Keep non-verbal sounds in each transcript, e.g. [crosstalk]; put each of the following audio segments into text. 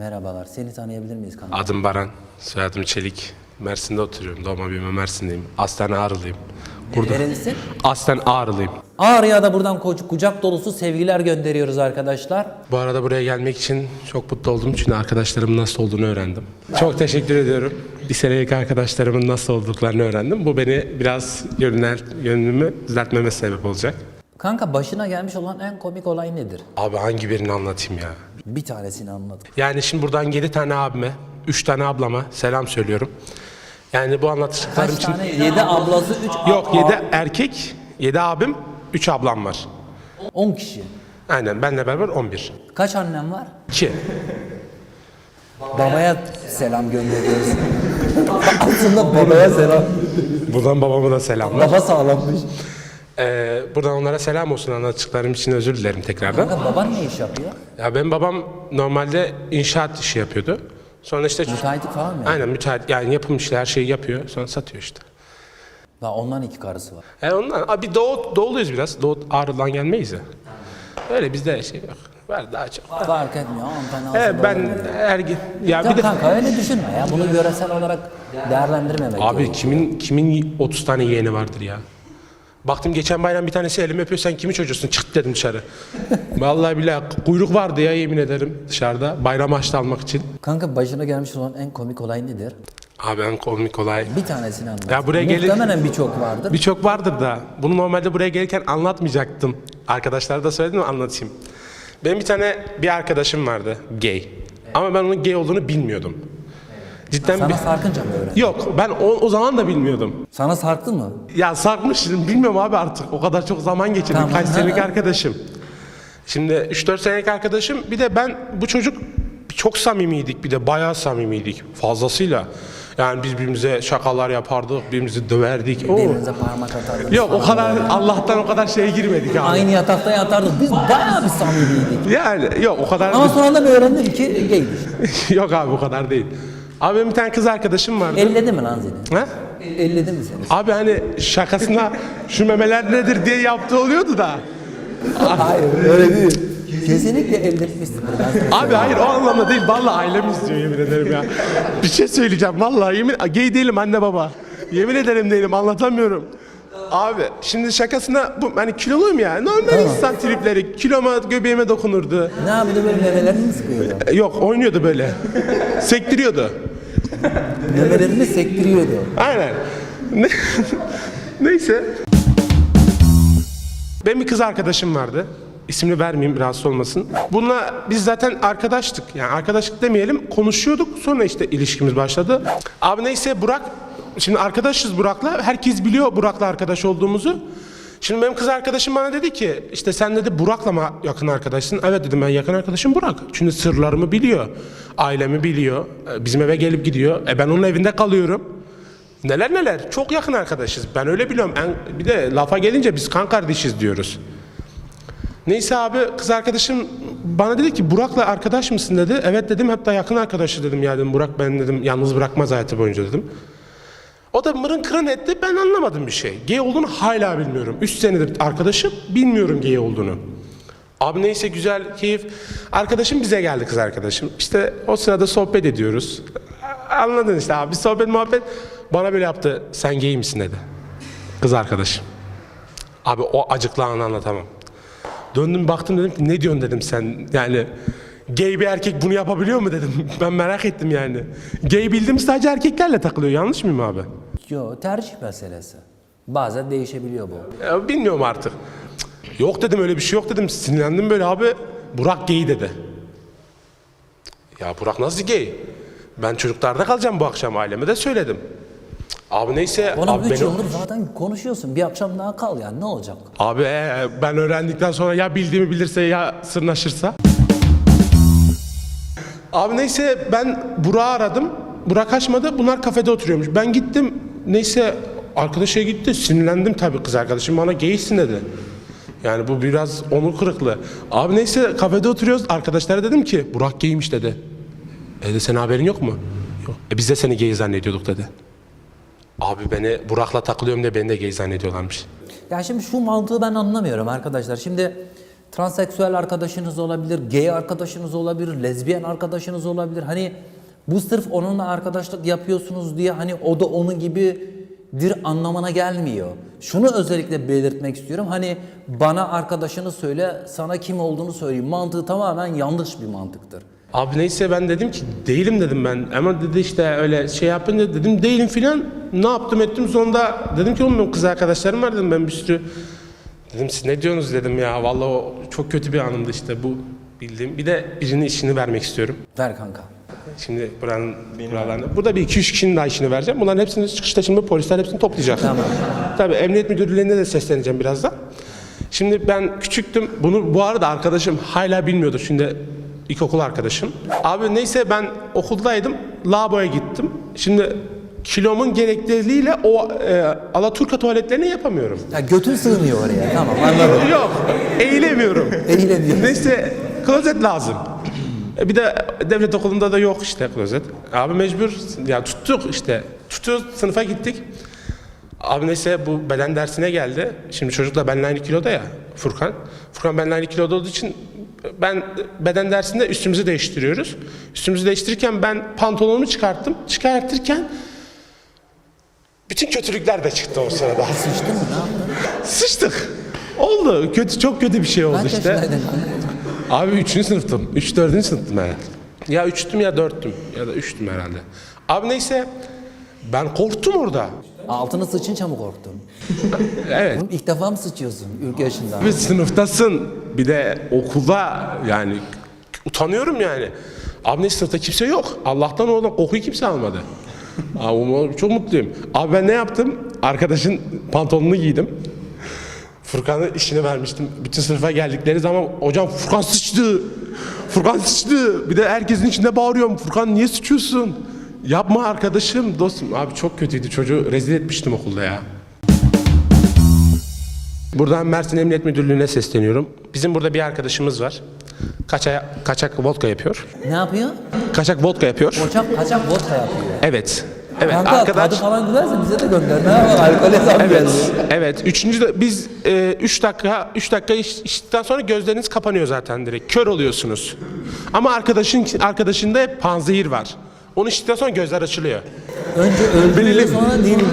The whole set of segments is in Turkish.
Merhabalar. Seni tanıyabilir miyiz kanka? Adım Baran, soyadım Çelik. Mersin'de oturuyorum. Doğma büyüme Mersin'deyim. Aslen Ağrılıyım. Burada. Nerelisin? Aslen Ağrılıyım. Ağrı'ya da buradan koç- kucak dolusu sevgiler gönderiyoruz arkadaşlar. Bu arada buraya gelmek için çok mutlu oldum çünkü arkadaşlarımın nasıl olduğunu öğrendim. Çok teşekkür ediyorum. Bir senelik arkadaşlarımın nasıl olduklarını öğrendim. Bu beni biraz yönler, yönümü düzeltmeme sebep olacak. Kanka başına gelmiş olan en komik olay nedir? Abi hangi birini anlatayım ya? Bir tanesini anlat. Yani şimdi buradan 7 tane abime, 3 tane ablama selam söylüyorum. Yani bu anlattıklarım Kaç için... tane? 7 ablası 3 Yok 7 erkek, 7 abim, 3 ablam var. 10 kişi. Aynen benle beraber 11. Kaç annem var? 2. Babaya selam gönderiyoruz. Aslında babaya selam. Buradan babama da selamlar. Baba sağlammış. Ee, buradan onlara selam olsun anlattıklarım için özür dilerim tekrardan. Kanka baban ne iş yapıyor? Ya benim babam normalde inşaat işi yapıyordu. Sonra işte Müteahhitlik falan mı? aynen müteahhit yani yapım işi her şeyi yapıyor. Sonra satıyor işte. Daha ondan iki karısı var. E ondan abi doğu, doğuluyuz biraz. Doğu Ağrı'dan gelmeyiz ya. Öyle bizde şey yok. Var daha çok. Fark etmiyor. Antalya Evet ben her gün ya Ya bir de kanka öyle düşünme ya. Bunu yöresel olarak değerlendirmemek Abi gerekiyor. kimin kimin 30 tane yeğeni vardır ya? Baktım geçen bayram bir tanesi elimi öpüyor sen kimin çocuğusun çık dedim dışarı. [laughs] Vallahi billahi kuyruk vardı ya yemin ederim dışarıda bayram açtı almak için. Kanka başına gelmiş olan en komik olay nedir? Abi en komik olay. Bir tanesini anlat. Ya buraya gelin- Muhtemelen birçok vardır. Birçok vardır da bunu normalde buraya gelirken anlatmayacaktım. Arkadaşlara da söyledim anlatayım. Benim bir tane bir arkadaşım vardı gay. Ama ben onun gay olduğunu bilmiyordum. Cidden Sana bir... sarkınca mı öğrendin? Yok ben o, o zaman da bilmiyordum. Sana sarktı mı? Ya sarkmıştım bilmiyorum abi artık. O kadar çok zaman geçirdik. Tamam. Kaç senelik Ha. arkadaşım. Şimdi 3-4 senelik arkadaşım. Bir de ben bu çocuk çok samimiydik. Bir de bayağı samimiydik. Fazlasıyla. Yani biz birbirimize şakalar yapardık. Birbirimizi döverdik. Oo. Birbirinize parmak atardınız. Yok o kadar böyle. Allah'tan o kadar şeye girmedik abi. Aynı yatakta yatardık. Biz bayağı bir samimiydik. Yani yok o kadar Ama sonra da öğrendim ki gaymiş. [laughs] yok abi o kadar değil. Abi benim bir tane kız arkadaşım vardı. Elledi mi lan seni? Ha? Elledi mi seni? Abi hani şakasına şu memeler nedir diye yaptığı oluyordu da. Hayır öyle değil. Kesinlikle elletmişsin. Abi hayır o anlamda değil. Vallahi ailem istiyor yemin ederim ya. Bir şey söyleyeceğim vallahi yemin gay değilim anne baba. Yemin ederim değilim anlatamıyorum. Abi şimdi şakasına bu hani kiloluyum ya. Normal insan tripleri kiloma göbeğime dokunurdu. Ne yapıyordu böyle memelerini mi sıkıyordu? Yok oynuyordu böyle. Sektiriyordu. [laughs] Memelerini sektiriyordu. Aynen. Ne- [laughs] Neyse. Benim bir kız arkadaşım vardı. İsmini vermeyeyim rahatsız olmasın. Bununla biz zaten arkadaştık. Yani arkadaşlık demeyelim konuşuyorduk. Sonra işte ilişkimiz başladı. Abi neyse Burak. Şimdi arkadaşız Burak'la. Herkes biliyor Burak'la arkadaş olduğumuzu. Şimdi benim kız arkadaşım bana dedi ki işte sen dedi Burak'la mı yakın arkadaşsın? Evet dedim ben yakın arkadaşım Burak. Çünkü sırlarımı biliyor. Ailemi biliyor. E, Bizim eve gelip gidiyor. E ben onun evinde kalıyorum. Neler neler. Çok yakın arkadaşız. Ben öyle biliyorum. En, bir de lafa gelince biz kan kardeşiz diyoruz. Neyse abi kız arkadaşım bana dedi ki Burak'la arkadaş mısın dedi. Evet dedim hatta yakın arkadaşı dedim ya dedim Burak ben dedim yalnız bırakmaz hayatı boyunca dedim. O da mırın kırın etti ben anlamadım bir şey. Gay olduğunu hala bilmiyorum. 3 senedir arkadaşım bilmiyorum gay olduğunu. Abi neyse güzel keyif. Arkadaşım bize geldi kız arkadaşım. İşte o sırada sohbet ediyoruz. Anladın işte abi sohbet muhabbet. Bana böyle yaptı. Sen gay misin dedi. Kız arkadaşım. Abi o acıklı anı anlatamam. Döndüm baktım dedim ki ne diyorsun dedim sen. Yani gay bir erkek bunu yapabiliyor mu dedim. [laughs] Ben merak ettim yani. Gay bildiğim sadece erkeklerle takılıyor. Yanlış mıyım abi? Yo tercih meselesi. Bazen değişebiliyor bu. Ya bilmiyorum artık. Cık, Yok dedim öyle bir şey yok dedim. Sinirlendim böyle abi. Burak gay dedi. Ya Burak nasıl gay? Ben çocuklarda kalacağım bu akşam aileme de söyledim. Cık, Abi neyse Oğlum abi 3 beni- yıldır zaten konuşuyorsun. Bir akşam daha kal yani ne olacak? Abi e, ben öğrendikten sonra ya bildiğimi bilirse ya sırnaşırsa. Abi neyse ben Burak'ı aradım. Burak açmadı. Bunlar kafede oturuyormuş. Ben gittim. Neyse arkadaşa gitti. Sinirlendim tabii kız arkadaşım bana gaysin dedi. Yani bu biraz onur kırıklığı. Abi neyse kafede oturuyoruz. Arkadaşlara dedim ki Burak gaymiş dedi. E dedi senin haberin yok mu? Yok. E biz de seni gay zannediyorduk dedi. Abi beni Burak'la takılıyorum diye beni de gay zannediyorlarmış. Ya şimdi şu mantığı ben anlamıyorum arkadaşlar. Şimdi transseksüel arkadaşınız olabilir, gay arkadaşınız olabilir, lezbiyen arkadaşınız olabilir. Hani bu sırf onunla arkadaşlık yapıyorsunuz diye hani o da onun gibidir anlamına gelmiyor. Şunu özellikle belirtmek istiyorum. Hani bana arkadaşını söyle, sana kim olduğunu söyleyeyim. Mantığı tamamen yanlış bir mantıktır. Abi neyse ben dedim ki değilim dedim ben. Ama dedi işte öyle şey yapınca dedim değilim filan. Ne yaptım ettim sonunda dedim ki oğlum benim kız arkadaşlarım var dedim ben bir sürü. Dedim siz ne diyorsunuz dedim ya. Vallahi o çok kötü bir anımdı işte bu bildiğim. Bir de birinin işini vermek istiyorum. Ver kanka. Şimdi buranın buralarında. Burada bir iki üç kişinin daha işini vereceğim. Bunların hepsini çıkışta şimdi polisler hepsini toplayacak. Tamam. Tabii emniyet müdürlüğüne de sesleneceğim birazdan. Şimdi ben küçüktüm. Bunu bu arada arkadaşım hala bilmiyordu. Şimdi ilkokul arkadaşım. Abi neyse ben okuldaydım. Lavaboya gittim. Şimdi kilomun gerekliliğiyle o e, Alaturka tuvaletlerini yapamıyorum. Ya götün sığmıyor oraya. Tamam anladım. Yok, eğilemiyorum. Eğilemiyor. Neyse, klozet lazım. E Bir de devlet okulunda da yok işte klozet. Abi mecbur, ya tuttuk işte. Tutuyoruz, sınıfa gittik. Abi neyse bu beden dersine geldi. Şimdi çocuk da benimle aynı kiloda ya Furkan. Furkan benimle aynı kiloda olduğu için ben beden dersinde üstümüzü değiştiriyoruz. Üstümüzü değiştirirken ben pantolonumu çıkarttım. Çıkartırken bütün kötülükler de çıktı o sırada. Sıçtın mı ne yaptın? Sıçtık. Oldu. Kötü çok kötü bir şey oldu Kaç işte. yaşındaydın? Abi üçüncü sınıftım. Üç dördüncü sınıftım herhalde. Ya üçtüm ya dörttüm. Ya da üçtüm herhalde. Abi neyse ben korktum orada. Altını sıçınca mı korktun? [laughs] Evet. İlk defa mı sıçıyorsun ülke yaşında? Bir sınıftasın. Bir de okulda yani utanıyorum yani. Abi neyse sınıfta kimse yok. Allah'tan oradan kokuyu kimse almadı. Abi çok mutluyum. Abi ben ne yaptım? Arkadaşın pantolonunu giydim. Furkan'ın işini vermiştim. Bütün sınıfa geldikleri zaman hocam Furkan sıçtı. Furkan sıçtı. Bir de herkesin içinde bağırıyorum. Furkan niye sıçıyorsun? Yapma arkadaşım, dostum. Abi çok kötüydü. Çocuğu rezil etmiştim okulda ya. Buradan Mersin Emniyet Müdürlüğü'ne sesleniyorum. Bizim burada bir arkadaşımız var. Kaçak, kaçak vodka yapıyor. Ne yapıyor? Kaçak vodka yapıyor. Koçak kaçak vodka yapıyor. Evet. Evet Kanka arkadaş. tadı falan güzelse bize de gönder. Ne yapalım? Alkol hesabı Evet. geldi. Evet. Üçüncü de biz 3 dakika 3 dakika iç- içtikten sonra gözleriniz kapanıyor zaten direkt. Kör oluyorsunuz. Ama arkadaşın arkadaşında hep panzehir var. Onu içtikten sonra gözler açılıyor. Önce öldürüyor sonra ki.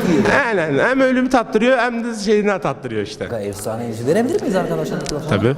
Aynen. Hem ölümü tattırıyor hem de şeyini tattırıyor işte. Efsane yüzü verebilir miyiz arkadaşlar? Tabii.